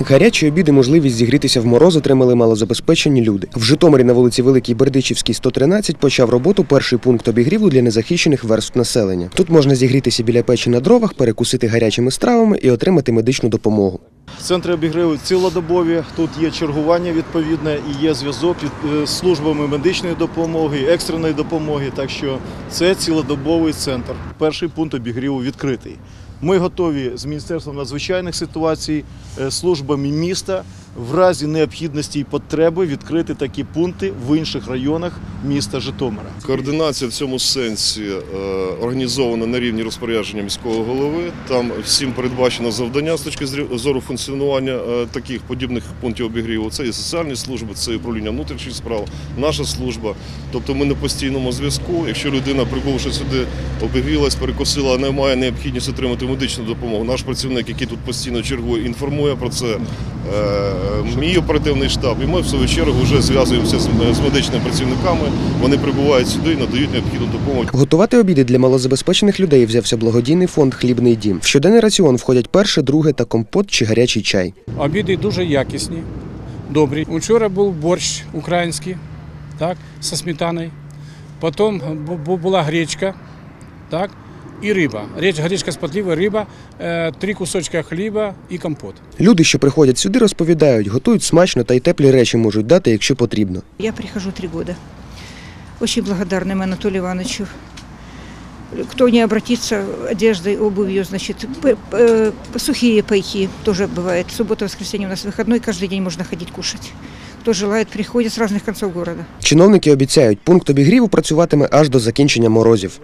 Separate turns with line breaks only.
Гарячі обіди, можливість зігрітися в мороз отримали малозабезпечені люди. В Житомирі на вулиці Великій Бердичівській, 113 почав роботу перший пункт обігріву для незахищених верств населення. Тут можна зігрітися біля печі на дровах, перекусити гарячими стравами і отримати медичну допомогу.
Центри обігріву цілодобові. Тут є чергування відповідне і є зв'язок е, з службами медичної допомоги, екстреної допомоги. Так що це цілодобовий центр. Перший пункт обігріву відкритий. Ми готові з Міністерством надзвичайних ситуацій, е, службами міста в разі необхідності і потреби відкрити такі пункти в інших районах міста Житомира.
Координація в цьому сенсі е, організована на рівні розпорядження міського голови. Там всім передбачено завдання з точки зору функціонування е, таких подібних пунктів обігріву. Це і соціальні служби, це і управління внутрішніх справ, наша служба. Тобто ми на постійному зв'язку. Якщо людина, прибувши сюди, обігрілась, перекосила, не має необхідність отримати медичну допомогу. Наш працівник, який тут постійно чергує, інформує про це. Е, Мій оперативний штаб, і ми в свою чергу вже зв'язуємося з з медичними працівниками. Вони прибувають сюди і надають необхідну допомогу.
Готувати обіди для малозабезпечених людей взявся благодійний фонд Хлібний дім. В щоденний раціон входять перше, друге та компот чи гарячий чай.
Обіди дуже якісні, добрі. Вчора був борщ український, так, зі сметаною. Потім бу- бу- була гречка, так, і риба. Реч- Гречка з подливою, риба, е, три кусочка хліба і компот.
Люди, що приходять сюди, розповідають, готують смачно та й теплі речі можуть дати, якщо потрібно.
Я прихожу три года. Очень благодарна им Анатолию Ивановичу. Кто не обратится одеждой, обувью, значит, п- п- сухие пайки тоже бывает. Суббота, воскресенье у нас выходной, каждый день можно ходить кушать. Кто желает, приходит с разных концов города.
Чиновники обіцяють, пункт обігріву працюватиме аж до закінчення морозів.